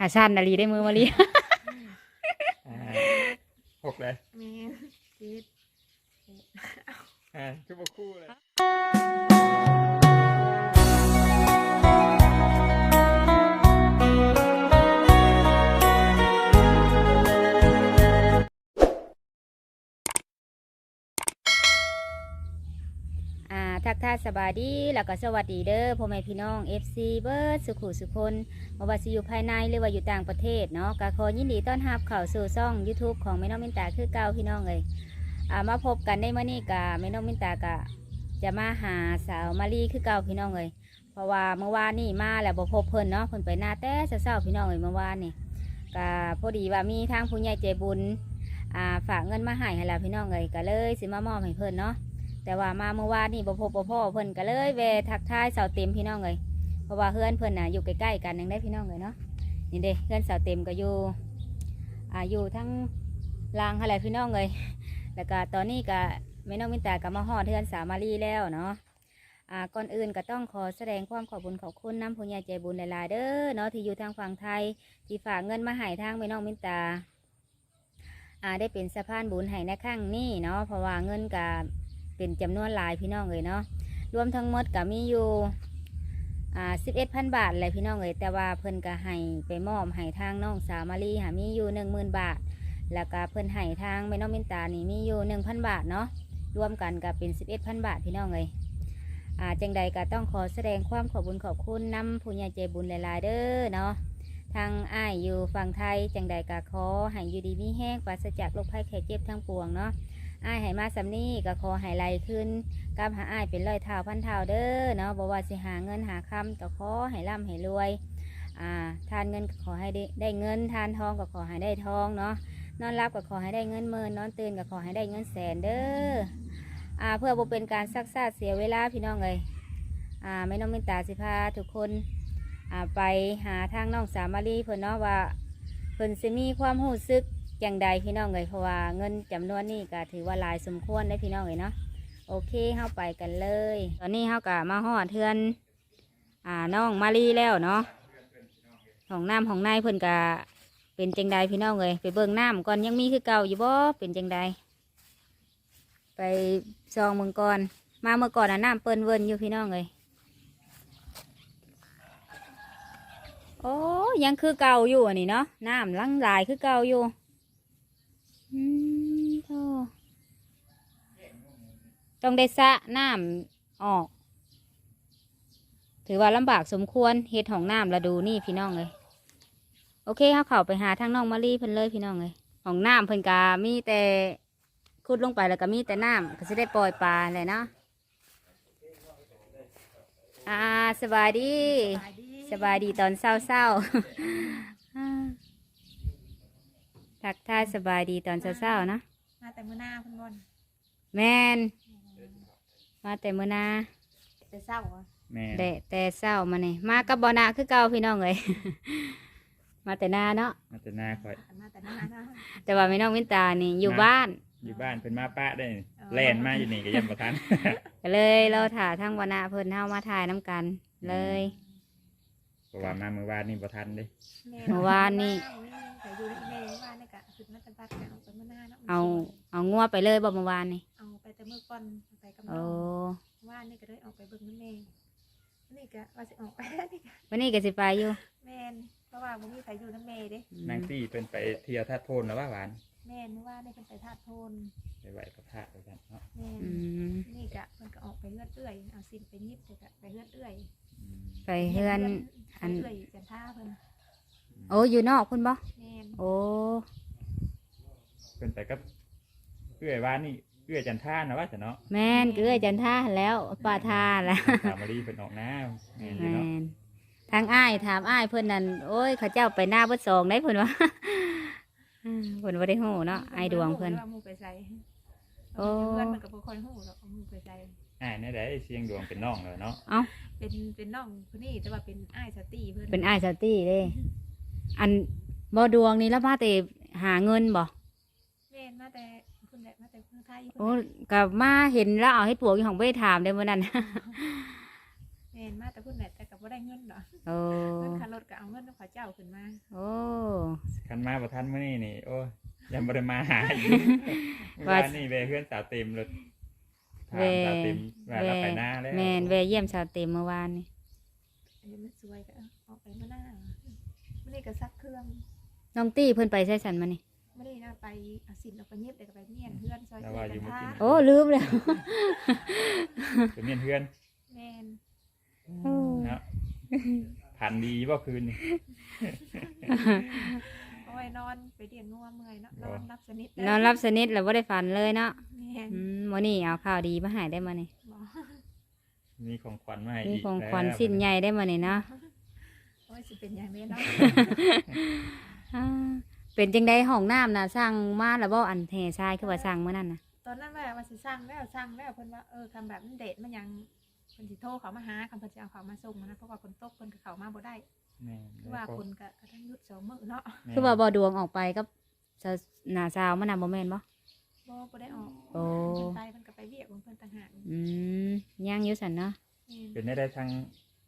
หาชันนาลีได้มือมาลีอ่าหกเลยแม่นเจ็ดอ่าคือบ่คู่เลย ทักทาสบายดีแล้วก็สวัสดีเด้อพ่อแม่พี่น้อง FC เบิร์ดสุขุสุคนบ่ว่าสิอยู่ภายในหรือว่าอยู่ต่างประเทศเนาะก็ขอยินดีต้อนรับเข้าสู่ช่อง YouTube ของแม่น้องมินตาคือเก่าพี่น้องเลยอ่ามาพบกันในมื้อนี้กะแม่น้องมินตากะจะมาหาสาวมารีคือเก่าพี่น้องเลยเพราะว่าเมื่อวานนี่มาแล้วบ่พบเพิ่นเนาะเพิ่นไปหน้าแต่เช้าๆพี่น้องเลยเมื่อวานนี่ก็พอดีว่ามีทางผู้ใหญ่ใจบุญอ่าฝากเงินมาให้ให้แล้วพี่น้องเลยก็เลยสิมามอบให้เพิ่นเนาะ แต่ว่ามาเมื่อวานนี่บ่พบบ่พ่อเพิ่นก็เลยแวะทักทายสาวเต็มพี่น้องเลยเพราะว่าเพื่อนเพิ่นน่ะอยู่ใกล้ๆกันยังได้พี่น้องเลยเนาะนี่เด้เพื่อนสาวเต็มก็อยู่อ่าอยู่ทั้งลางอะไรพี่น้องเลยแล้วก็ตอนนี้ก็แม่น้องมินตาก็มาฮอดเทือนสามารีแล้วเนาะอ่าก่อนอื่นก็ต้องขอแสดงความขอบคุญขอบคุณน้ำผู้ใหญ่ใจบุญหลายๆเด้อเนาะที่อยู่ทางฝั่งไทยที่ฝากเงินมาให้ทางแม่น้องมินตาอ่าได้เป็นสะพานบุญให้ในครั้งนี้เนาะเพราะว่าเงินกับ เป็นจำนวนหลายพี่น้องเลยเนาะรวมทั้งหมดก็มีอยู่อ่าสิบเอ็ดพันบาทเลยพี่น้องเลยแต่ว่าเพิ่นก็ให้ไปมอบให้ทางน้องสาวมารีหามีอยู่หนึ่งหมื่นบาท แล้วก็เพิ่นให้ทางแม่น้องมินตานี่มีอยู่หนึ่งพันบาทเนาะรวมกันก็เป็นสิบเอ็ดพันบาทพี่น้องเลยอ่าจังใดก็ต้องขอแสดงความขอบคุญขอบคุณนำผู้ใหญ่ใจบุญหลายๆเด้อเนาะทางอ้ายอยู่ฝั่งไทย จังใดก็ขอให้อยู่ดีมีแห้งปราศจากโรคภัยไข้เจ็บทั้งปวงเนาะ อ้ายให้มาสำนีก็ขอให้ไหลขึ้นกำหาอ้ายเป็นร้อยเท่าพันเท่าเด้อเนาะบอกว่าสิหาเงินหาคำก็ขอให้ร่ำให้รวย อ่า ทานเงินก็ขอให้ได้ได้เงิน ทานทองก็ขอให้ได้ทองเนาะ นอนรับก็ขอให้ได้เงินหมื่นนอนตื่นก็ขอให้ได้เงินแสนเด้อ อ่า เพื่อบ่เป็นการซักซาเสียเวลาพี่น้องเลยอ่าไม่น้องมินตาสิพาทุกคน อ่า ไปหาทางน้องสามารีเพิ่อนเนาะว่าเพิ่นสิมีความรู้สึก อย่างใดพี่น้องเลยเพราะว่าเงินจำนวนนี้ก็ถือว่าหลายสมควรได้พี่น้องเลยเนาะโอเคเข้าไปกันเลย ตอนนี้เข้ากับมาหอดเทือน อ่าน้องมารีแล้วเนาะของน้ำของนายเพิ่นกะเป็นจังใดพี่น้องเลยไปเบิ่งน้ำก่อนยังมีคือเก่าอยู่บ่เป็นจังใดไปซองเมืองก่อนมาเมื่อก่อนน่ะน้ำเปิ้นเวินอยู่พี่น้องเลยโอ้ยังคือเก่าอยู่อันนี้เนาะน้ำลังลายคือเก่าอยู่ อืมโธ่ต้องได้สระน้ำออก ถือว่าลำบากสมควรเฮ็ดของน้ำระดูนี่พี่น้องเลยโอเคเขาเข้าไปหาทางน้องมารีเพิ่นเลยพี่น้องเลยของน้ำเพิ่นกามีแต่ขุดลงไปแล้วก็มีแต่น้ำก็จะได้ปล่อยปลาเลยเนาะอ่าสบายดี สบายดีตอนเศร้าเศร้า ทักทายสบายดีตอนเศร้าๆนะมาแต่มื้อหน้าเพิ่นบ่นแมนมาแต่มือนาแต่เศร้าอะแม่แต่แต่เศร้ามาเนี่ยมากับบอนาคือเก่าพี่น้องเลย มาแต่นาเนาะมาแต่หน้าคอย มาแต่หน้านะแต่ว่าไม่น้องวินตานี่อยู่บ้าน อยู่บ้านเพิ่นมาป้าได้นี่อ๋อแล่นมาอยู่นี่ก็ยังบ่ทัน ก็เลยเราถ่าทั้งบอนาเพิ่นเฮามาถ่ายน้ำกันเลย เพราะว่ามาเมื่อวานนี่บ่ทันเด้ แม่เมื่อวานนี่ แต่อยู่ในแม่เมื่อวานนี่กะขึ้นมาแต่บ้านกะเอาไปมื้อหน้าเนาะเอาเอางัวไปเลยบ่เมื่อวานนี่เอาไปแต่มื้อก่อนไปกับน้โอ้องเมื่อวานนี่ก็เลยออกไปเบิ่งน้ำแม่นี่ก็ว่าสิออกไปแล้วนี่ก็วันนี้ก็สิไปอยู่แม่นเพราะว่าบ่มีใครอยู่น้ำแม่เด้นางตี้เพิ่นไปเที่ยวทัดโพนแล้วว่าหวานแม่นเมื่อวานนี่เพิ่นไปธาตุโพนไปไหว้พระธาตุด้วยกันเนาะแม่นอืมนี่กะเพิ่นก็ออกไปเลือดเอื้อยเอาสินไปยิบเดี๋ยวกะไปเลือดเอื้อยอืมไปเฮือน อัอันนเอื้อยจันท่าเพิ่น โอ้อยู่นอกคุณบ่แม่นโอ้เพิ่นไปกับเอื้อยวานนี่เอื้อจันท่านะว่าจะเนาะแม่นเกลือจันท่าแล้วป่าทาแล้วสามมารีเพิ่นออกหน้าแม่นอยู่แม่เนาะนทางอ้ายถามอ้ายเพิ่นนั่นโอ้ยเขาเจ้าไปหน้าเบิดสองได้เพิ่นว่าอืมเพิ่นบ่ได้ฮู้เนาะอ้ายดวงเพิ่นว่าหมู่ไปใส่โอ้ เพื่อนมันก็บ่ค่อยฮู้หรอกว่าหมู่ไปใส่อ่าในได้เสียงดวงเป็นน้องเลยเนาะเอ้าเป็นเป็นน้องคนนี้แต่ว่าเป็นอ้ายสตีเพิ่นเป็นอ้ายสตี้เด้ อันบ่ดวงนี่แล้วมาแต่หาเงินบ่แม่นมาแต่เพิ่นแหละมาแต่เมืองไทยโอ้กลับมาเห็นแล้วเอาให้ปวกอยู่ของบ่ได้ถามได้มื้อนั้นแม่นมาแต่เพิ่นแหละแต่ก็บ่บ่ได้เงินดอกโอ้เงินค่ารถก็เอาเงินของเขาเจ้าขึ้นมาโอ้คันมาบ่ทันมื้อนี้นี่โอ้ยยังบ่ได้มาหาอีกเมื่อว่าวานนี่เวเพื่อนสาวเต็มเลยถามสาวเต็มว่าเราไปหน้าแล้วแม่นแวะเยี่ยมชาวเต็มเมื่อวานนี่อันนี้มันสวยก็เอาออกไปมาหน้าไม่ได้ ก็ซักเครื่องน้องตี้เพิ่นไปใช้สันมานี่ไม่ได้นะไปเอาสินเอาไปเงียบแต่ก็ไปเมียนเพื่อนซอยแล้วเพื่ว่าอนอยู่กันเมื่อท่ากี้โอ้ลืมแล้วเป็นเมียนเพื่อนแมนเนาะผ่านดีบ่คืนนี่โอ้ยนอนไปเดียงงัวเมื่อยเนาะนอนรับสนิทนอนรับสนิทแล้วบ่ได้ฝันเลยเนาะแมนอืมมื้อนี้เอาข่าวดีมาให้ได้มานี่หมอมีของขวัญมาให้มีอีกของขวัญแล้วสิ้นใหญ่ได้มานี่เนาะ โอ้ยสิเป็นอย่างนี้เนาะอ่าเป็นจังไดห้องน้ำน่ะสร้างมาแล้วบ่อันแห่ทรายคือว่าสร้างมื้อนั้นน่ะตอนนั้นว่าว่าสิสั่งแล้วสั่งแล้วเพิ่นว่าเออคำแบบมันเดทมันยังเพิ่นสิโทรเขามาหาคำเพิ่นสิเอาเขามาส่งนะเพราะว่าคนตกเพิ่นก็เข้ามาบ่ได้แม่คือว่าคนก็กระทั่งหยุดสองมื้อเนาะแม่คือว่าบ่ดวงออกไปกับสาวหน้าสาวมันน่ะบ่แม่นบ่ บ่บ่ได้ออกโอ้ เพิ่นไปเพิ่นก็ไปเวียกของเพิ่นต่างหากอืมยังอยู่ซั่นเนาะแม่นเป็นได้ได้ทั้ง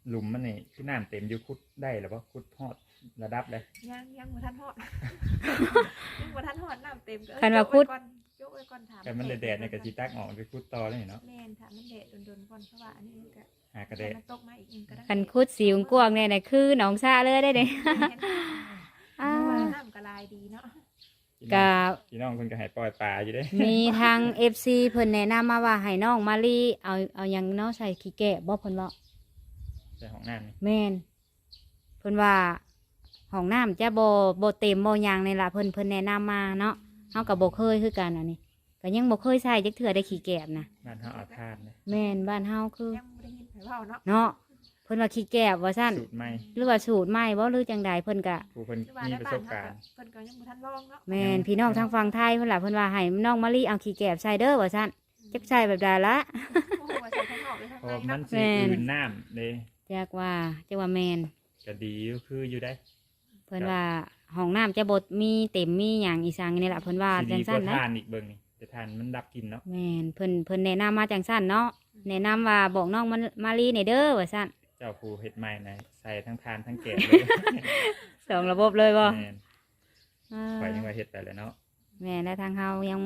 หลุมมันนี่คือน้ำเต็มอยู่คุดได้หรือว่าคุดฮอดระดับเลยยังยังบ่ทันฮอด ยังบ่ทันฮอดน้ำเต็มก็เออคันว่าคุดยกไก่อนยกไว้ก่อนถามแต่มันแดดๆในกระสีตักออกไปคุดต่อเลยเนาะแม่นถามมันแดดโดนๆก่อนเพราะว่าอันนี้มันก็หากระแดดมันตกมาอีกอีกก็ได้คันคุดสีกวางเนี่ยน่ะคือหนองซาเลยได้เด้แม่นอ่าเพราะว่าน้ำก็ลายดีเนาะพี่น้ก็องพี่น้องคนก็ใหายปล่อยปลาอยู่เด้มีทาง FC เพิ่นแนะนำมาว่าให้น้องมาลีเอาเอาหยังเนาะใส่ขี้แกะบ่เพิ่นว่า ใส่ของน้ำนี่แม่นเพิ่นว่าห้องน้ำจะบ่บ่เต็มบ่หยังนี่ล่ะเพิ่นเพิ่นแนะนำมาเนาะเฮาก็บ่เคยคือกันอันนี้ก็ยังบ่เคยใส่จักเทื่อได้ขี้แกะนะบ้านเขาเอาทานเลยแม่นบ้านเฮาคือ ยังไม่ได้ยินไผเว้าเนาะเนาะเพิ่นว่าขี้แกะว่าซั่นสูตรใหม่หรือว่าสูตรใหม่บ่หรือจังใดเพิ่นก็ผู้คนคือว่ามีในประบ้าสนบเขาการก็ณ์ เพิ่นก็ยังบ่ทันลองเนาะแม่นพี่น้องทางฝั่งไทยเพิ่นล่ะเพิ่นว่าให้น้องมาลีเอาขี้แกะใส่เด้อว่าซั่นจักใส่แบบใดละ โอ้โหว่าใส่ข้างนอกหรือข้างเพในราะมัเนาะนสีแม่น อื่นน้ำเลย จักว่าจักว่าแม่นก็ดีอยู่คืออยู่ได้เพิ่นว่าห้องน้ำจะบดมีเต็มมีหยังอีสังนี่แหละเพิ่นว่าสีจัดีงกซั่ว่านทานอีกเบิ่งนี่แต่ทานมันดับกลินเนาะแม่นเพิ่นเพิ่นแนะนำมาจังซั่นเนาะแนะนำว่าบอกน้องมันมาลีนี่เด้อว่าซั่นเจ้าผู้เห็ดใหม่นะใส่ทั้งทานทั้งแกะเลยสองระบบเลยบ่แม่นอ่าข่อยยังว่าเห็ดไปเลยเนาะแม่นแล้วทางเฮายัง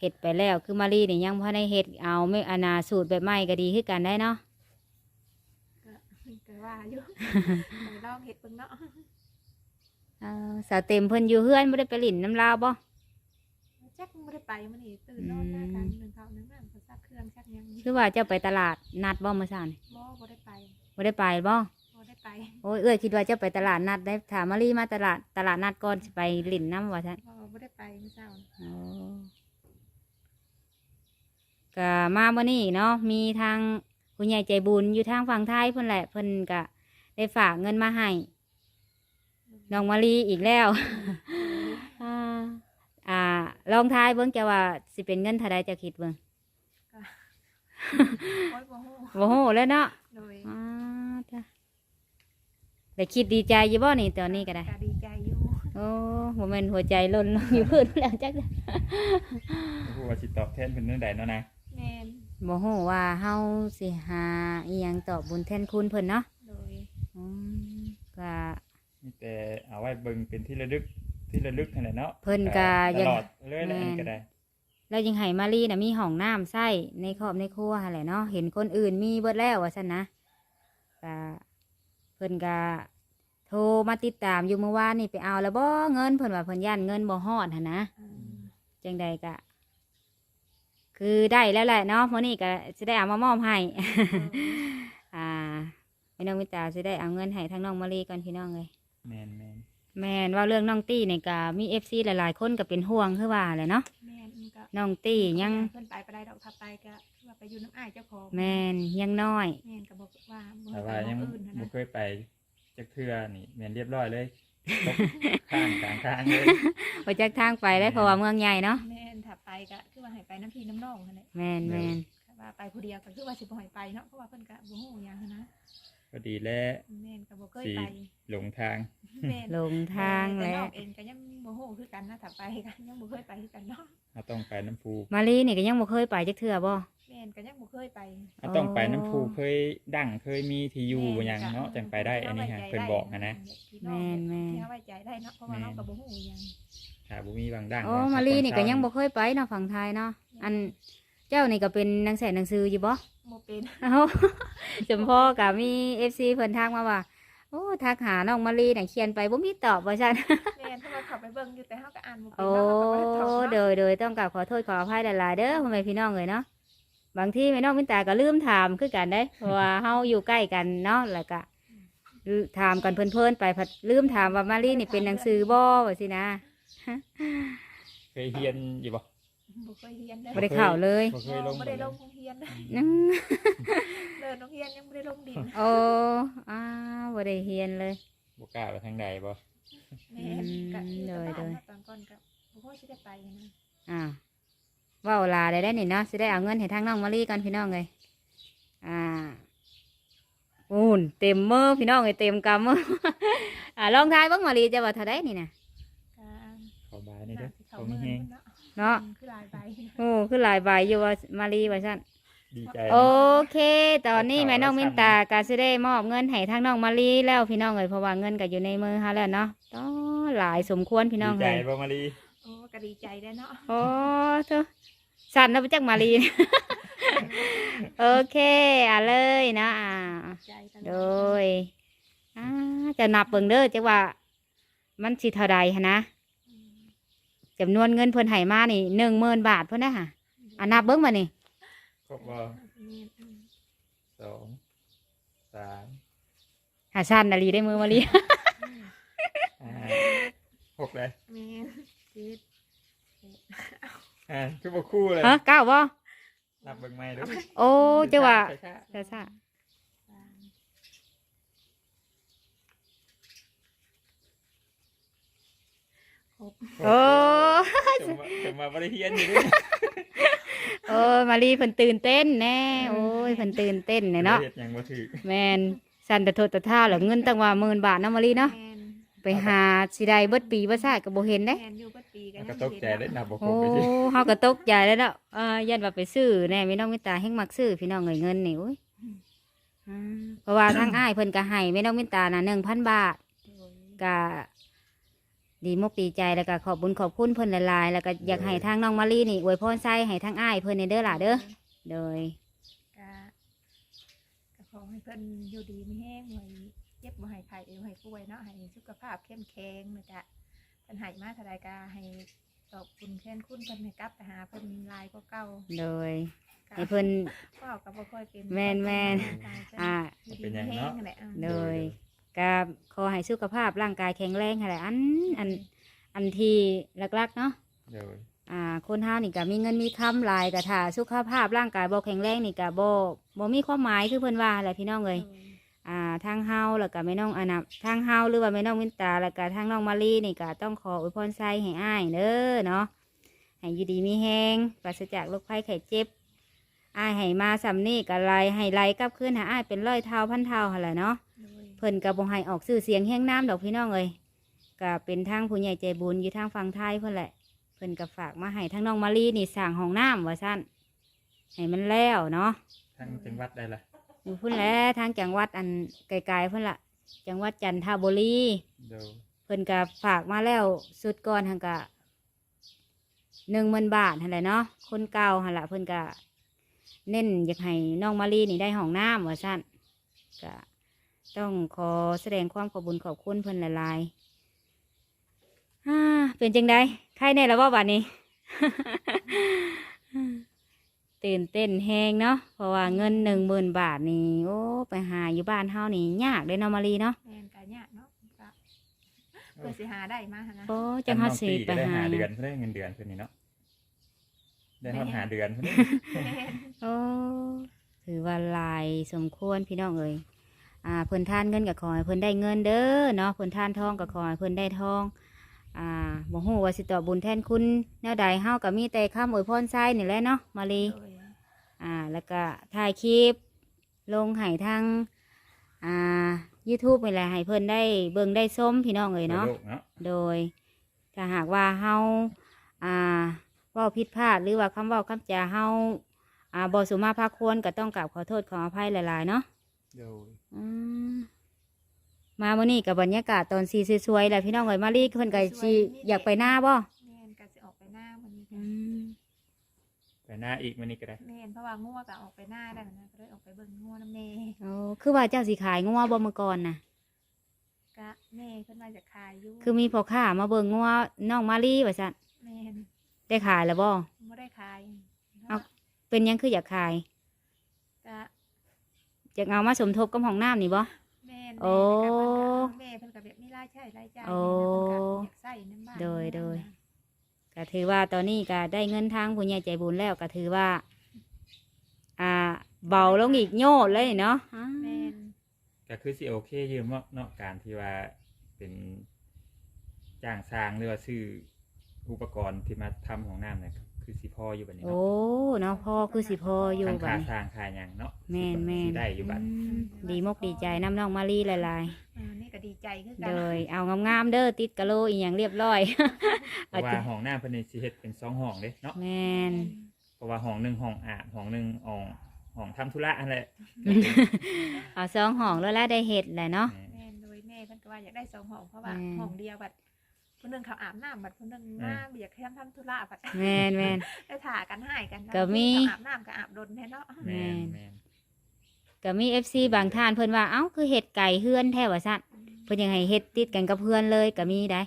เฮ็ดไปแล้วคือมาลีนี่ยังบ่ได้เฮ็ดเอาไม่อนาสูตรแบบใหม่ก็ดีคือกันได้เนาะก็ก็ ว่าอยู่ไปลองเฮ็ดเบิ่งเนาะเอ่อสาวเต็มเพิ่นอยู่เฮือนบ่ได้ไปหลินน้ำลาวบ่จักบ่ได้ไปมื้อนี้ตื่นนอนมากันหนึ่งข้าวหนึ่งน้ำก็ซักเครื่องซักหยังคือว่าเจ้าไปตลาดนัดบ่เมื่อเช้านี่บ่บ่ได้ไปบ่ได้ไปบ่บ่ได้ไปโอ้ยเอ้ยคิดว่าเจ้าไปตลาดนัดได้ถามมาลีมาตลาดตลาดนัดก่อนสิไปหลินน้ำว่าซั่นบ่บ่ได้ไปเมื่อเช้าโอ้ก็มาบ่นี้เนาะมีทาง คุณใหญ่ใจบุญอยู่ทางฝั่งไทยเพิ่นแหละเพิ่นก็ได้ฝากเงินมาให้น้องมาลีอีกแล้วอ่าอ่าลองทายเบิ่งจะว่าสิเป็นเงินเท่าใดจะคิดเบิ่งโอ้ยบ่ฮู้โอ้โหแล้วเนาะโดยอ่าจ้ะได้คิดดีใจอยู่บ่นี่ตอนนี้ก็ได้ก็ดีใจอยู่โอ้บ่แม่นหัวใจหล่นลงอยู่พื้นแล้วจักผู้ว่าสิตอบแทนเป็นเรื่องใดเนาะนะแม่น บ่ฮู้ว่าเฮาสิหาอีหยังตอบบุญแทนคุณเพิ่นเนาะโดยอืมก็มีแต่เอาไว้เบิ่งเป็นที่ระลึกที่ระลึกนั่นแหละเนาะเพิ่นก็ตยัง ลอดเลยแล้วอันนี้ก็ได้แล้วยังให้มารีน่ะมีห้องน้ำใส่ในครอบในครัวหั่นแหละเนาะเห็นคนอื่นมีเบิดแล้วว่าซั่นนะก็เพิ่นก็โทรมาติดตามอยู่เมื่อวานนี่ไปเอาแล้วบ่เงินเพิ่นว่าเพิ่นย่านเงินบ่ฮอดหั่นนะ อืมจังใดก็ คือได้แล้วแหละเนาะมื้อนี้ก็สิได้เอามามอบให้ อ่าพี่น้องมิตาสิได้เอาเงินให้ทางน้องมารีก่อนพี่น้องเลยแม่นแม่นแม่นว่าเรื่องน้องตี้นี่ก็มี FC หลายๆ คนก็เป็นห่วงคือว่าแหละเนาะแม่นมันก็น้องตี้ยังเพิ่นไปไปได้ดอกถ้าไปก็คือว่าไปอยู่น้ำอ้ายเจ้าของแม่นยังน้อย แม่นก็บอกว่าบ่แต่ให้ว่าไปยังหม้องอื่นหั้นบ่นะเคยไปจักเทื่อนี่แม่นเรียบร้อยเลยตก ข้างกลางทางเลยไปจากทางไปได้เพราะว่าเมืองใหญ่เนาะแม่นถ้าไปก็คือว่าให้ไปน้ำพี่น้ำน้องหั่นแหละแม่นแม่นถ้าว่าไปผู้เดียวก็คือว่าสิบ่ให้ไปเนาะเพราะว่าเพิ่นก็บ่ฮู้หยังหั้นนะ ก็ดีแล้วแม่นก็บ่เคยสิไปหลงทาง แม่นลงทางแต่แล้น้วองเองก็ยังบ่บ่ฮู้คือกันนะถ้าไปกันยังบ่เคยไปคือกันเนาะเราต้องไปน้ำพูมาลีนี่ก็ยังบ่เคยไปจักเทื่อบ่ แม่นก็ยังบ่เคยไปเราต้องไปน้ำพูอ๋อเคยดั่งเคยมีที่อยู่แม่บ่หยังเนาะจังไปได้อันนี้ฮะเพิ่นบอกนะนะพี่น้องแม่นแม่น ที่เฮาไว้ใจได้เนาะเพราะว่าแม่นเราก็บ่ฮู้อิหยังถ้าบ่มีบางดั่งโอ้เนะมาลีนี่ก็ยังตบ่เคยไปเนาะฝั่งไทยเนาะอันเจ้านี่ก็เป็นหนังแสนหนังสืออยู่บ่ บ่เป็นเอ้าจมพ่อกับมี FC เพิ่นทักมาว่า โอ้ทักหาน้องมาลีน่ะเขียนไปบ่มีตอบว่าซั่นแม่นเพราะว่าเขาไปเบิ่งอยู่แต่เฮาก็อ่านบ่เป็นโอ้เนาะเราก็บ่ได้ตอบโดเนาะยโดยต้องกราบขอโทษขออภัยหลายๆเด้อพ่อแม่พี่น้องเลยเนาะบางที่แม่น้องมินตาก็ลืมถามคือกันได้เพราะว่าเฮาอยู่ใกล้กันเนาะแล้วก็ถามกันเพลินๆไปผัดลืมถามว่ามาลีนี่เป็นหนังสือบ่ว่าสินะ เคยเรียนอยู่บ่ บ่เคยเรียนเด้อบ่ได้ข่าวเลยบ่เคยลงบ่ได้ลงโรงเรียนเด้ออืมเดินโรงเรียนยังบ่ได้ลงดินโอ้อ้าวบ่ได้เฮียนเลย บ่กล้าไปทางใดบ่แม่นก็อยู่แต่เลยบ้านเลยมาตอนก่อนก็บ่พอสิได้ไปนะอ่าเว้าลาได้ได้นี่เนาะสิได้เอาเงินให้ทางน้องมาลีกันพี่น้องเลยอ่าอูนเต็มมือพี่น้องเลยเต็มกำมือ อ่าลองทายเบ้างมาลีจะว่าเท่าไดนี่นะก็เข้า บายนี่เด้อเขาเขามืมีอแฮงเนาะเนาะคือหลายใบโอ้คือหลายใบอยู่ว่ามาลีว่าซั่นดีใจโอเค ตอนนี้แม่น้องมินตาก็สิได้มอบเงินให้ทางน้องมาลีแล้วพี่น้องเลยเพราะว่าเงินก็อยู่ในมือเฮาแล้วเนาะต้องหลายสมควรพี่น้องดีเลใจยบ่มาลีโอ้ก็ดีใจได้อเนาะโอ้เธอสั่นแล้วไปจักมาลีโอเคอะเลยนะอ่าใจตลอโดยอ่าจะนับเบิ่งเด้อจักว่ามันสิเท่าใดหั้นนะอืม จำนวนเงินเพิ่นให้มานี่หนึ่งหมื่นบาทเพิ่นนะค่ะอะนับเบิ่งมานี่ครบบ่แม่นอืมสองสามหาสั้นนาลีได้มือมาลีอืมห้าหกเลยแม่นเจ็ดอ่าคือบ่คู่เลยฮะเก้าบ่นับเบิ่งใหม่เดูโอ้จังว่าช้าจะซ่า สาม หกๆโอ้จมว่าจมว่าบ่ได้เฮียนอยู่เดิโอ้มาลีเพิ่นตื่นเต้นแน่โอ้ยเพิ่นตื่นเต้นเนี่ยเนาะเฮ็ดหยังบ่ถือแมนสั่นแต่โทษแต่ท่าแล้วเงินตั้งว่าหมื่นบาทเนาะมาลีเนาะแม่นไปหาสิได้เบิดปีบ่ซาก็บ่เห็นเด้ แม่นอยู่เบัดปีก็มันยัก็งตกใจได้นับบ่ครโอ้บไปสิเฮาก็ตกใจแล้วเนาะเอ่ายันว่าไปซื้อแน่มีน้องมิตาแห่งมักซื้อพี่น้องเอ้ยเงินนี่โอ้ยอ่าเพราะว่าทางอ้ายเพิ่นก็ให้แม่น้องมิตาน่ะ1,000 บาทก็ ดีมุกดีใจแล้วก็ขอบบุญขอบคุณเพิ่นหลายๆแล้วก็อยากให้ทางน้องมารีนี่อวยพรใส่ให้ทางอ้ายเพิ่นในเด้อล่ะเด้อโดยก็ก็ขอให้เพิ่นอยู่ดีไม่แห้งไว้เจ็บบ่ให้ไข้เอวให้ป่วยเนาะให้สุขภาพเข้มแข็งนะจ๊ะเพิ่นให้มาเท่าใดก็ให้ตอบคุณแทนคุณเพิ่นให้กลับไปหาเพิ่นหลายกว่าเก่าโดยก็ให้เพิ่น เว้าก็บ่ค่อยเป็นแม่นแม่นอ่า อยู่ดีไม่แห้งนั่นแหละอะ โดย ก็ขอให้สุขภาพร่างกายแข็งแรงหั่นแหละอันอันอันที่หลักๆเนาะเดี๋ยวอ่าคนเฮานี่ก็มีเงินมีคำหลายก็ถ้าสุขภาพร่างกายบ่แข็งแรงนี่ก็บ่บ่มีความหมายคือเพิ่นว่าแหละพี่น้องเอ้ยอ่าทางเฮาแล้วก็แม่น้องอนับทางเฮาหรือว่าแม่น้องวินตาแล้วก็ทางน้องมารีนี่ก็ต้องขออวยพรใส่ให้อ้ายเด้อเนาะให้อยู่ดีมีแฮงปราศจากโรคภัยไข้เจ็บอ้ายให้มาสำนี่ก็ไล่ให้ไล่กลับคืนหาอ้ายเป็นร้อยเท่าพันเท่าหั่นแหละเนาะโดย เพิ่นก็บ่ให้ออกชื่อเสียงแห้งน้ำดอกพี่น้องเอ้ยก็เป็นทางผู้ใหญ่ใจบุญอยู่ทางฝั่งไทยเพิ่นแหละ เพิ่นก็ฝากมาให้ทางน้องมารีนี่สร้างห้องน้ำว่าซั่นให้มันแล้วเนาะทั้งจังหวัดได้ละอยู่พุ่นแหล้วทางจังหวัดอันไกลๆพุ่นละจังหวัดจันทบุรี เดี๋ยวเพิ่นก็ฝากมาแล้วสุดก่อนหังกะหนึ่งหมื่นบาทหั่นแหละเนาะคนเก่าหั่นละเพิ่นก็เน้นอยากให้น้องมารีนี่ได้ห้องน้ำว่าสั้นก็ ต้องขอแสดงความขอบคุญขอบคุณเพิ่นหลายๆฮ่าเป็นจังไดใครแน่แล้วว่าบัดนี้ ตื่นเต้นแฮงเนาะเพราะว่าเงินหนึ่งหมื่นบาทนี่โอ้ไปหาอยู่บ้านเฮานี่ยากเลยเนาะมารีเนาะแม่นก็ยากเนาะก็เพื่อสิหาได้มาหั่นนะ โอ้จังเฮาสิไปได้หาหาหเดืยัองนเพิ่นได้เงินเดือนเพิ่นนี่เนาะได้ทอดหาเดือนเพิ่นนี่แม่นโอ้ถือว่าหลายสมควรพี่น้องเอ้ย อ่าเพิ่นทานเงินกับขอให้เพิ่นได้เงินเด้อเนาะเพิ่นทานทองกับขอให้เพิ่นได้ทองอ่าบ่ฮู้ว่าสิตอบบุญแทนคุณแนวใดเฮาก็มีแต่คำอวยพรใส่นี่แหละเนาะมาลีโดยอ่าแล้วก็ถ่ายคลิป ลงให้ทางอ่า YouTube นี่แหละให้เพิ่นได้เบิ่งได้ส้มพี่น้องเอ้ยเนาะโลกเนาะโดยถ้าหากว่าเฮาอ่าเว้าผิดพลาดหรือว่าคำเว้าคำจาเฮาอ่าบ่สุมาพาควรก็ต้องกราบขอโทษขออภัยหลายๆเนาะ โดยอืมมามื้อนี้กับบรรยากาศตอนสีสวยๆแหละพี่น้องเอ้ยมารีเพิ่นก็สิอยากไปหน้าบ่แม่นก็สิออกไปหน้าวันนี้อืมไปหน้าอีกมันนี่ก็ได้แม่นเพราะว่างัวก็ออกไปหน้าได้นะก็เลยออกไปเบิ่งงัวน้ำแม่โอ้คือว่าเจ้าสิขายงัวบ่เมื่อก่อนน่ะก็แม่เพิ่นมาจะขายอยู่คือมีพ่อค้ามาเบิ่งงัวน้องมารีว่าซั่นแม่นได้ขายแล้วบ่บ่ได้ขายเอาเป็นหยังคืออยากขายก็ อยากเอามาสมทบกับห้องน้ำนี่บ่ แม่นโอ้ แม่เพิ่นก็แบบมีรายใช้รายจ่ายโอ้แม่เพิ่นก็อยากใช้น้ำบ้านโดยโดย ก็ถือว่าตอนนี้ก็ได้เงินทางผู้ใหญ่ใจบุญแล้วก็ถือว่า อ่า เบาลงอีกโยดเลยเนาะอ่าแม่นก็คือสิโอเคอยืมเนาะเนาะการที่ว่าเป็นจ้างสร้างหรือว่าซื้ออุปกรณ์ที่มาทำของน้ำเนี่ยคื อสิพออยู่บัดนี้โอ้เนาะเนาะพ่อคือสิพ่ออยู่ทั้งบัค่าดสร้างค่าหยังเนาะแม่นแม่สินได้อยู่บัดอืมดีมกดีใจน้ำน้องมารีหลายเออนี่ก็ดีใจคือๆกัโดยเอางามๆเด้อติดกะโหลอีหยังเรียบร้อย เพราะว่าห้องน้ำเพิ่นนี่สิเฮ็ดเป็นสองห้องเด้เนาะแม่นเพราะว่าห้องหนึ่งห้องอาบห้องหนึ่งห้องห้องทำธุระอะไรเอาสองห้องแล้วแหละได้เห็ดแหละเนาะ แม่นโดยแม่เพิ่นก็ว่าอยากได้สองห้องเพราะว่าแม่นห้องเดียวบัด ผู้หนึงเขาอาบน้ำบัดผู้หนึงมาเบียกให้ทำทำธุระบัดแม่นแม่น ได้ถ่ากันให้กันก็มีเขาอาบน้ำก็อาบดนแท้เนาะแม่นแม่นแม่นก็มีเอฟซีบางท่านเพิ่นว่าเอ้าคือเห็ดไก่เฮือนแท้ว่าซั่นเพิ่นยังให้เห็ดติดกันกับเพื่อนเลยก็มีได้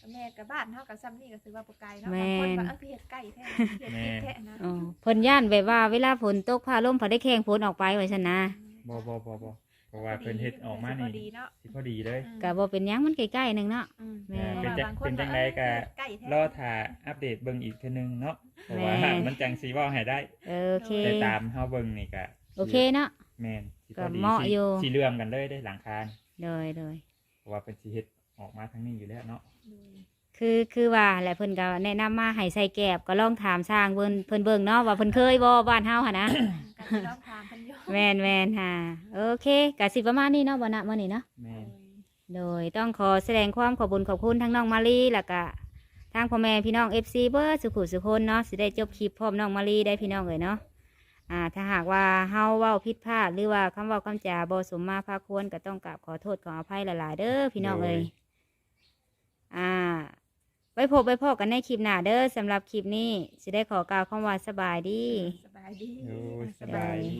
ก็แม่กับบ้านเฮากับซ้ำนี่ก็ถือว่าบ่ไกลเนาะแม่บางคนนว่าเออคือเฮ็ดไก่แท้เฮ็ดพริกแท้นะอ๋อเพิ่นย่านแบบว่าเวลาฝนตกพาลมพอได้แข่งฝนออกไปไว้ซั่นนะบ่บ่บ่บ่เพ ราะว่าเพิ่นเฮ็ดออกมาพนี่ดีเนาะสิพอดีเลยก็บ่เป็นหยังมันใกล้ๆหนึงเนาะ อืมแม่พราะว่าบางคเป็นจังไดก็เฮ็ดไก่แท้รอถ่าอัปเดตเบิ่งอีกเทื่อนึงเนาะเพราะว่าแม่นมันจังสิเว้าให้ได้เออโอเคได้ตามเฮาเบิ่งนี่ก็โอเคเนาะ แม่นสิพก็อดีเหมาะสิอยู่ สิเลื่อมกันเลยได้หลังคาโดยโดยเพราะว่าเพิ่นสิเฮ็ดออกมาทั้งนี้อยู่แล้วเนาะคือคือว่าแหละเพิ่นก็แนะนำมาให้ใส่แกบก็ลองถามสร้างเพิ่นเพิ่นเบิ่งเนาะว่าเพิ่นเคยบ่บ้านเฮาหั่นนะ ก็สิลองถามเพิ่นอยู่ แม่นแม่นค่ะโอเคก็สิประมาณนี้เนาะบ่นะมื้อนี้เนาะ แม่น โดยต้องขอแสดงความขอบคุญขอบคุณทั้งน้องมารีแล้วก็ทางพ่อแม่พี่น้อง FC เบิร์สุขุสุคนเนาะสิได้จบคลิปพร้อมน้องมารีได้พี่น้องเลยเนาะอ่าถ้าหากว่าเฮาเว้าผิดพลาดหรือว่าคำเว้าคำจาบ่สมมาพาควรก็ต้องกราบขอโทษขออภัยหลาย ๆ เด้อพี่น้องเอ้ยอ่า ไว้พบไว้พอกันในคลิปหน้าเด้อสำหรับคลิปนี้สิได้ขอกล่าวคำว่าสบายดี สบายดี โอ้ยสบายดี